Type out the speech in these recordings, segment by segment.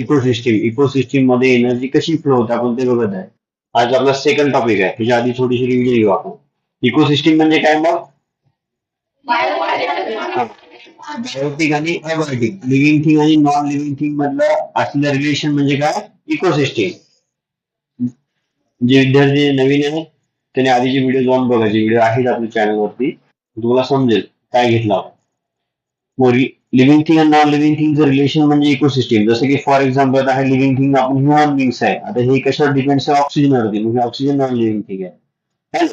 Ecosystem ecosystem मध्ये energy flow होते? आपण आज आपला सेकंड टॉपिक आहे. त्याच्या आधी थोडीशी रिव्हिजन बायोटिक आणि थिंग नॉन लिव्हिंग थिंग मधलं रिलेशन इकोसिस्टीम जे विद्यार्थी नवीन आहेत, त्याने आधीचे व्हिडिओ जाऊन बघायचे व्हिडिओ आहेत आपल्या समजेल. लिव्हिंग थिंग आणि नॉन लिव्हिंग थिंगचं रिलेशन म्हणजे इकोसिस्टीम जसं की फॉर एक्झाम्पल आहे लिव्हिंग थिंग आपण ह्युमन बिंग्स आहे. आता हे डिपेंड्स आहे? ऑक्सिजनवरती म्हणजे ऑक्सिजन नॉन लिव्हिंग थिंग है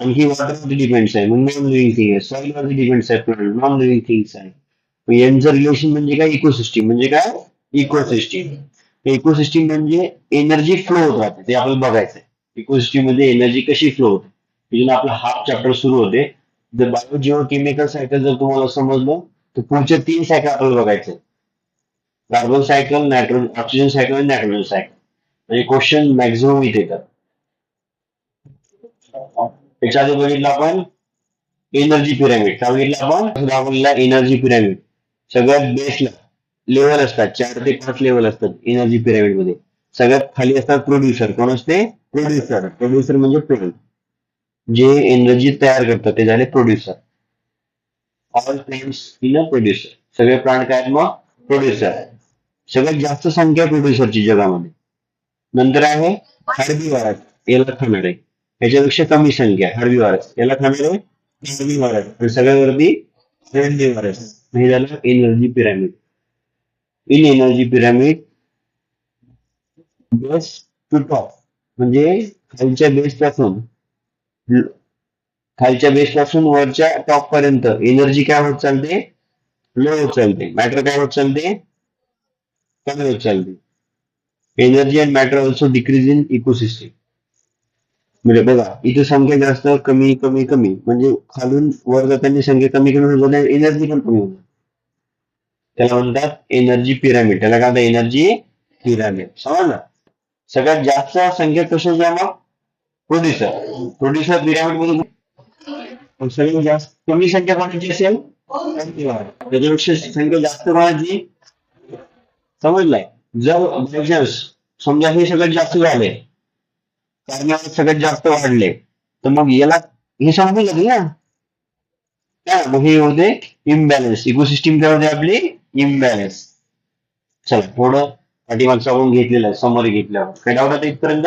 ही वॉटरवरती डिपेंड्स मग नॉन लिव्हिंग थिंग आहे. सॉइल वरती डिपेंड्स आहे. प्लांट नॉन लिव्हिंग थिंग्स यांचं रिलेशन म्हणजे काय? इकोसिस्टीम म्हणजे काय? इकोसिस्टीम एनर्जी फ्लो होत राहते. ते आपल्याला बघायचं इकोसिस्टीम मध्ये एनर्जी कशी फ्लो होते? आपला हाफ़ चॅप्टर सुरू होते. जर बायो जिओ केमिकल सायकल जर तुम्हाला समजलं तर पुढचे तीन सायकल आपल्याला बघायचे carbon cycle nitrogen oxygen cycle आणि नायट्रोजन सायकल म्हणजे क्वेश्चन मॅक्झिमम इथे येतात. त्याच्या आधी बघितलं आपण एनर्जी पिरामिड काय बघितलं आपण दाखवलेला एनर्जी पिरामिड सगळ्यात बेस्टला लेवल असतात. चार ते पाच लेवल असतात एनर्जी पिरामिडमध्ये. सगळ्यात खाली असतात प्रोड्युसर कोण असते? प्रोड्युसर प्रोड्युसर म्हणजे प्लांट जे एनर्जी तयार करतात ते झाले producer all plants in a producer सगळे प्राण काय आहेत मग? प्रोड्युसर सगळ्यात जास्त संख्या प्रोड्युसरची जगामध्ये. नंतर आहे हर्बीवारस याला खाणारे. याच्यापेक्षा कमी संख्या हर्बीवारस याला खाणारे हर्बीवारस आणि सगळ्यावरती हर्बीवारस हे झालं energy pyramid in energy pyramid base to top म्हणजे खालच्या बेस पासून खालच्या बेस पासून वरच्या टॉप पर्यंत. एनर्जी काय होत चालते? लो होत चालते. मॅटर काय होत चालते? कमी होत चालते. Energy and matter also decrease in ecosystem म्हणजे बघा इथे संख्या जास्त कमी कमी कमी. म्हणजे खालून वर जाताना संख्या कमी कमी होत एनर्जी पण कमी होते त्याला म्हणतात एनर्जी पिरामिड त्याला काय म्हणतात? एनर्जी पिरामिड समजलं सगळ्यात जास्त संख्या कशा जाणार प्रोड्युसर प्रोड्युसर पिरामिडमध्ये सगळ्यात जास्त कमी संख्या कोणाची असेल? त्याच्यापेक्षा संख्या जास्त कोणाची? समजलाय. जर समजा हे सगळ्यात जास्त झाले कारणावर सगळ्यात जास्त वाढले तर मग याला हे समजून लागेल ना हा, मग हे होते इम्बॅलन्स इकोसिस्टीम काय होते आपली इम्बॅलन्स चला थोडं पाठीमागचं घेतलेलं आहे समोर घेतल्यावर. काय डाऊट आता इथपर्यंत?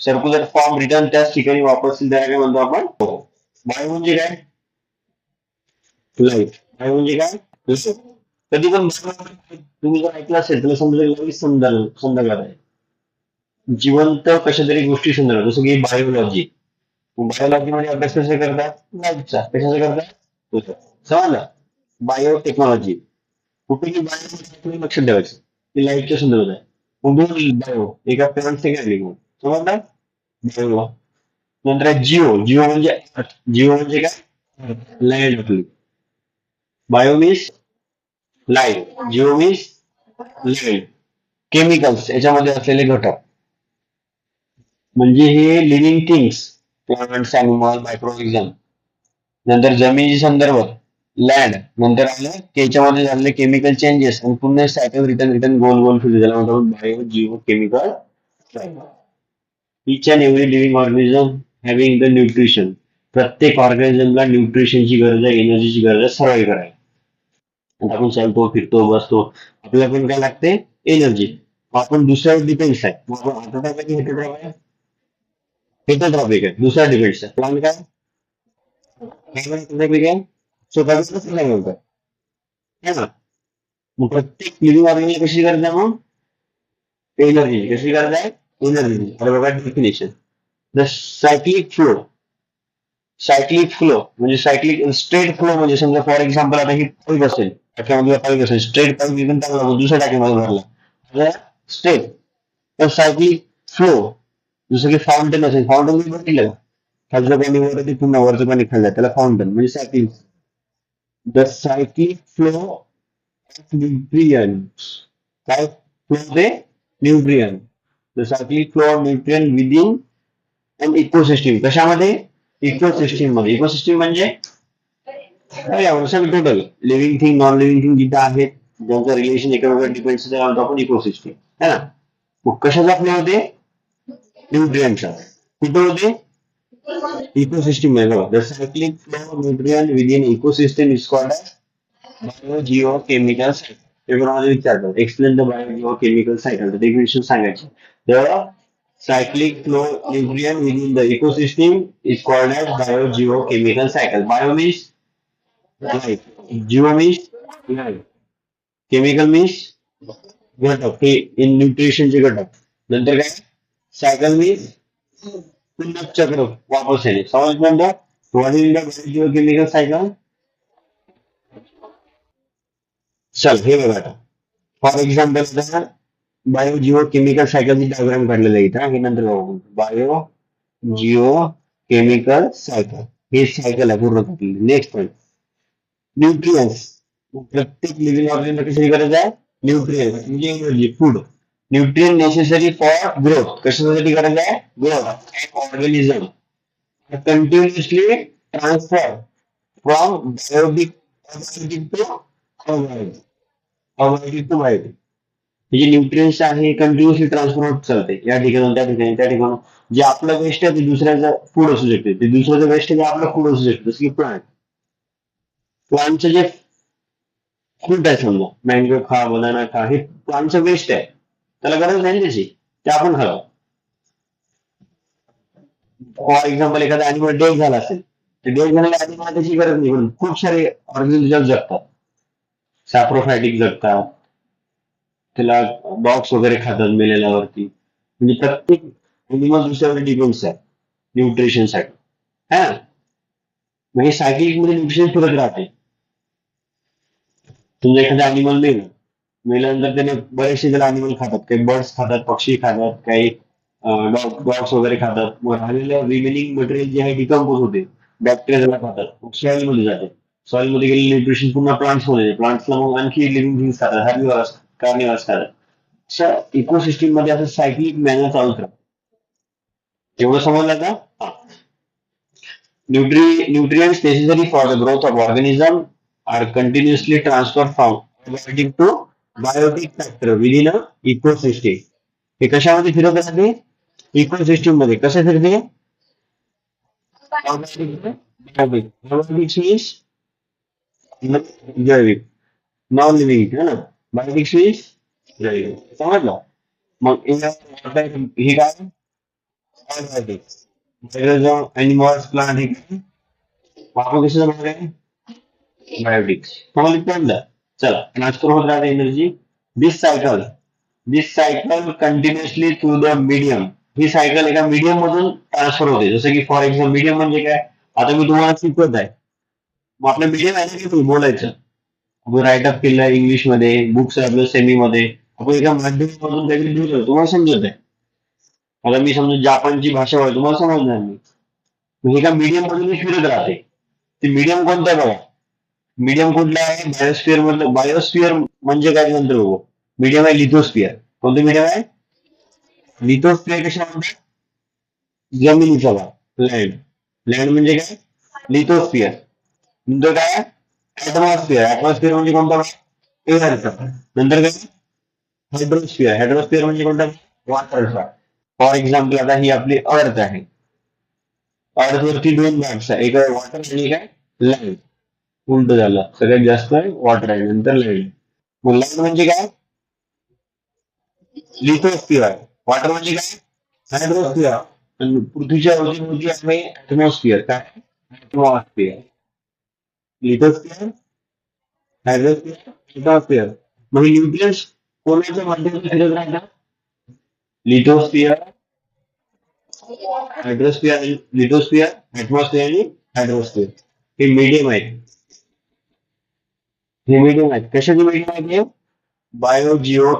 सर्क्युलर फॉर्म रिटर्न त्याच ठिकाणी वापरतील त्याला काय म्हणतो आपण बायो म्हणजे काय लाईफ बायो म्हणजे काय कधी पण तुम्ही जर ऐकलं असेल तर समजा लगेच संदर्भ संदर्भात आहे जिवंत कशा तरी गोष्टी संदर्भात जसं की बायोलॉजी बायोलॉजी मध्ये अभ्यास कसा करतात लाईफचा कशाचा करतात समजलं बायोटेक्नॉलॉजी कुठेही बायो लक्षात ठेवायचं की लाईफच्या संदर्भात आहे मग बायो एका पेरेंट सेकंड समजलं बायो नंतर जिओ जिओ म्हणजे जिओ म्हणजे काय लँड आपली bio means life geo means land chemicals याच्यामध्ये असलेले घटक म्हणजे हे living things plants animal microorganism नंतर जमिनीची संदर्भ लँड नंतर आलं की याच्यामध्ये झालेले केमिकल चेंजेस आणि पुन्हा सायकल रिटर्न रिटर्न गोल गोल फिरते त्याला म्हणतात biogeochemical each and every living organism having the nutrition प्रत्येक ऑर्गॅनिझमला न्यूट्रिशनची गरज आहे एनर्जीची गरज आहे सर्वाईव्ह करायला. आपण चालतो फिरतो, बसतो. आपल्याला पण काय लागते? एनर्जी आपण दुसऱ्यावर डिपेंड्स आहे. हार्ट अटॅक आहे. हेटोट्रॉप आहे हेटोट्रॉपिक आहे. दुसरा डिपेंड्स आहे. प्लांट काय? प्रत्येक लिव्हिंग ऑर्गॅनिझम कशी गरज आहे मग? एनर्जी कशी गरज आहे? एनर्जी अरे बघा definition the cyclic flow cyclic flow म्हणजे सायक्लिक स्ट्रेट फ्लो म्हणजे समजा फॉर एक्झाम्पल आता ही पाईप असेल टाक्यामध्ये पाईप असेल स्ट्रेट पाईप इथून टाकला दुसऱ्या टाक्यामध्ये भरला स्ट्रेट तर सायक्लिक फ्लो जसं की फाउंटेन असेल फाउंटेन तुम्ही बघितलं खालचं पाणी वर पुन्हा वरचं पाणी खाल्लं त्याला फाउंटन म्हणजे cyclic the cyclic flow of nutrients काय फ्लो होते nutrient the cyclic flow of nutrient within and ecosystem कशामध्ये? इकोसिस्टीम मध्ये. इकोसिस्टीम म्हणजे? Total living thing non living thing जिथं आहेत, ज्यांचं रिलेशन एकमेकांवर डिपेंड म्हणतो आपण इकोसिस्टीम है ना? मग कशाचा फ्लो होते? न्यूट्रियनचा कुठं होते? Ecosystem मध्ये. the cyclic flow of nutrient within ecosystem is called as explain the chemical cycle definition सांगायचे the cyclic flow in the ecosystem is called as biogeochemical cycle bio means life chemical means घटक in न्यूट्रिशनचे घटक नंतर काय cycle means पुन्हा चक्र वापस येणे समज म्हणतो what is the biogeochemical चल, हे बघा आता. फॉर एक्झाम्पल आता बायो जिओ केमिकल सायकलची डायग्राम काढलेलं आहे इथं, हे नंतर बायो जिओ केमिकल सायकल हे सायकल आहे पूर्ण टाकलेली नेक्स्ट पॉईंट न्यूट्रियन्स प्रत्येक लिव्हिंग ऑर्गॅनिजम कशाची गरज आहे? न्यूट्रियन्स म्हणजे energy food nutrient necessary for growth कशासाठी गरज आहे? Growth organism continuously transfer from biotic to nutrients आहे. ट्रान्सफर होत चालते. या ठिकाणी, त्या ठिकाणी त्या ठिकाणी. जे आपलं वेस्ट आहे, ते दुसऱ्याचं फ़ूड असू शकते. ते दुसऱ्याचं वेस्ट आहे, ते आपलं फ़ूड असू शकते. जसं की प्लांट प्लांटचं जे फ्रूट आहे समजा मँगो खा बनाना खा, हे प्लांटचं वेस्ट आहे. त्याला गरज नाही त्याची. ते आपण खावं. फॉर एक्झाम्पल एखादा अॅनिमल डेथ झाला असेल ते डेथ झालेल्या अॅनिमल त्याची गरज नाही. म्हणून खूप सारे ऑर्गॅनिझम जगतात. सॅप्रोफॅटिक जगतात. त्याला डॉग्स वगैरे खातात मेलेल्यावरती. म्हणजे प्रत्येक अॅनिमल दुसऱ्यावर डिपेंड्स आहे. न्यूट्रिशनसाठी. हा? म्हणजे हे सायकलिकमध्ये न्यूट्रिशन फिरत राहते. तुमचं एखादं अॅनिमल मेलं. मेल्यानंतर त्याने बरेचसे त्याला अॅनिमल खातात. काही बर्ड्स खातात पक्षी खातात काही डॉग डॉग्स वगैरे खातात. मग राहिलेलं रिमेनिंग मटेरियल जे आहे डिकम्पोज होते. बॅक्टेरिया त्याला खातात. सॉइलमध्ये जाते. सॉइल मध्ये गेलेले न्यूट्रिशन पुन्हा प्लांट्स मध्ये प्लांट्सला मग आणखी लिव्हिंग थिंग्स खातात हॅर्बिवर्स कार्निवर्स खातात अशा इकोसिस्टीम मध्ये असं सायक्लिक मॅनर चालूच राहतं एवढं समजलं का nutri nutrients necessary for the growth of organism are continuously transfer from to biotic factor within a ecosystem हे कशामध्ये फिरत राहते इकोसिस्टीम मध्ये कसे फिरते जैविक नॉन लिव्हिंग है ना बायोटिक मीन्स जैविक हे काय बायोटिक एनिमल्स प्लांट हे आहे बायोटिक्स चला ट्रान्सफर होत राहते energy this cycle this cycle continuously through the medium he cycle एका मीडियम होते जसं की फॉर एक्झाम्पल मीडियम म्हणजे आता शिकवत मग आपल्या मीडियम आहे की बोलायचं. आपण राईट अप केलं इंग्लिशमध्ये बुक्स आहे आपलं सेमी मध्ये. आपण एका माध्यमातून काहीतरी बोलतो तुम्हाला समजत आहे. आता मी समजून जापानची भाषा आहे तुम्हाला समजणार मी एका मीडियम मधून मी फिरत राहते. ते मीडियम कोणतं आहे बघा? मीडियम कुठला आहे? बायोस्फिअर मधलं बायोस्फिअर म्हणजे काय नंतर बघू. मीडियम आहे लिथोस्फिअर कोणतं मीडियम आहे? लिथोस्फिअर कशा म्हणतात? जमिनीचा भाग. लँड लँड म्हणजे काय? लिथोस्फिअर नंतर काय ऍटमॉस्फिअर ऍटमॉस्फिअर म्हणजे कोणता? एअरचा नंतर काय हायड्रोस्फिअर हायड्रोस्फिअर म्हणजे कोणता? वॉटरचा फॉर एक्झाम्पल आता ही आपली अर्थ आहे. अर्थ वरती दोन भाग्स आहे. एक वॉटर आणि काय लँड उलट झालं. सगळ्यात जास्त वॉटर आहे. नंतर लँड मग लँड म्हणजे काय? लिथोस्फिअर वॉटर म्हणजे काय? हायड्रोस्फिअर आणि पृथ्वीच्या अवतीभोवती आहे ऍटमॉस्फिअर काय? ऍटमॉस्फिअर लिथोस्फिअर हायड्रोस्फिअर लिथोस्फिअर मग न्यूट्रियन्स कोणाच्या माध्यमातून फिरत राहतात लिथोस्फिअर हायड्रोस्फिअर लिथोस्फिअर ऍटमॉस्फिअर आणि हायड्रोस्फिअर हे? मीडियम आहेत हे? मीडियम आहेत कशाचे मीडियम आहेत हे?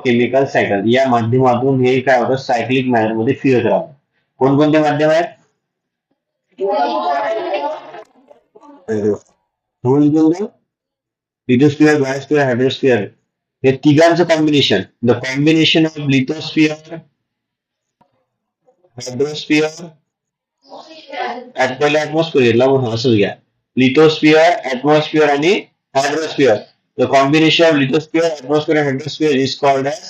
केमिकल सायकल या माध्यमातून हे काय होतं? सायक्लिक मॅनर मध्ये फिरत राहतं कोणकोणते माध्यम आहेत? लिथोस्फिअर बायोस्फिअर हायड्रोस्फिअर हे तिघांचं combination the combination of lithosphere hydrosphere पहिला ऍटमॉस्फिअरला म्हणून असंच घ्या लिथोस्फिअर ऍटमॉस्फिअर आणि hydrosphere the combination of lithosphere atmosphere hydrosphere is called as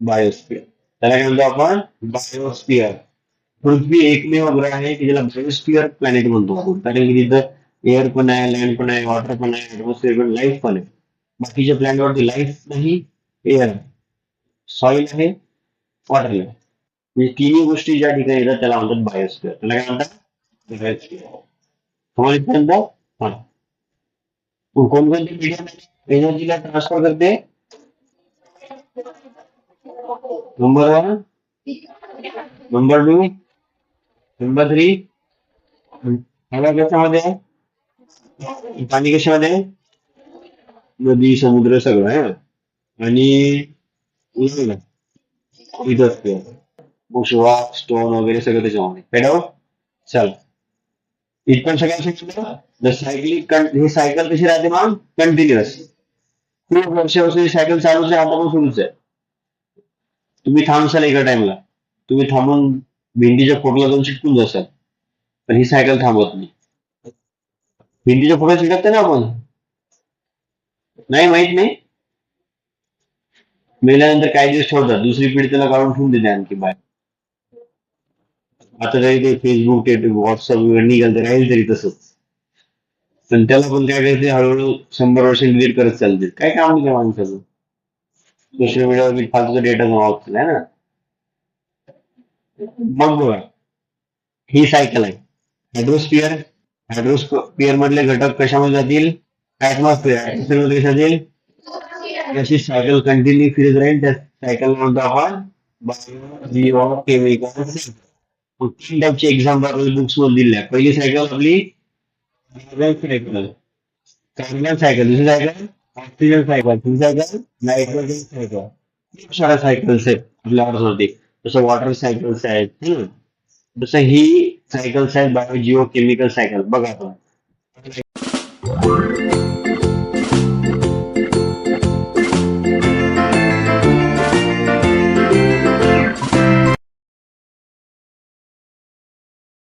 biosphere त्याला काय म्हणतो आपण बायोस्फिअर पृथ्वी एकमेव ग्रह आहे की ज्याला बायोस्फिअर प्लॅनेट म्हणतो आपण कारण की तिथं एअर पण आहे लँड पण आहे वॉटर पण आहे ऍटमॉस्फिअर पण लाईफ पण आहे बाकीच्या प्लॅनेटवरती लाईफ नाही एअर सॉइल आहे वॉटर आहे म्हणजे तिन्ही गोष्टी ज्या ठिकाणी येतात त्याला म्हणतात बायोस्फिअर त्याला काय म्हणतात बायोस्फिअर कोणकोणते मीडियम एनर्जीला ट्रान्सफर करते number one number two number three हवा कशामध्ये आहे पाणी कशामध्ये नदी, समुद्र असते बुशवा स्टोन वगैरे सगळं त्याच्यामध्ये पेडव चल। सगळ्यांना सांगितलं द सायकलिक हे सायकल कशी राहते मग कंटिन्युअस सायकल चालूच आता पण सुरूच चिटकून जासाल पण ही सायकल नाही। भिंतीच्या फ़ोटो चिटकते ना आपण नाही माहित नाही। मेल्यानंतर काही दिवस ठेवतात दुसरी पिढी त्याला काढून ठेवून देते आणखी आता ते फेसबुक ते व्हॉट्सअप निघाल तर राहील तरी तसंच पण त्याला पण काय हळूहळू शंभर वर्ष डिलीट करत चालते काय काम नाही त्या माणसाचं सोशल मीडियावर फालतूचा डेटा जमा होत आहे ना। मग बघा ही सायकल आहे हायड्रोस्फिअर मधले घटक कशामध्ये जातील? ऍटमॉस्फिअर ऍटमॉस्फिअरमध्ये कशा जाईल अशी सायकल कंटिन्यू फिरत राहील त्या सायकल म्हणतो आपण बायो तीन टाईपची एक्झाम बुक्समध्ये दिल्या. पहिली सायकल आपली सायकल कार्बन सायकल दुसरी सायकल ऑक्सिजन सायकल तीन सायकल नायट्रोजन सायकल खूप साऱ्या सायकल्स आहेत आपल्या जसं वॉटर सायकल्स आहेत जसं ही सायकल्स आहेत बायो जिओ केमिकल सायकल. बघा आपण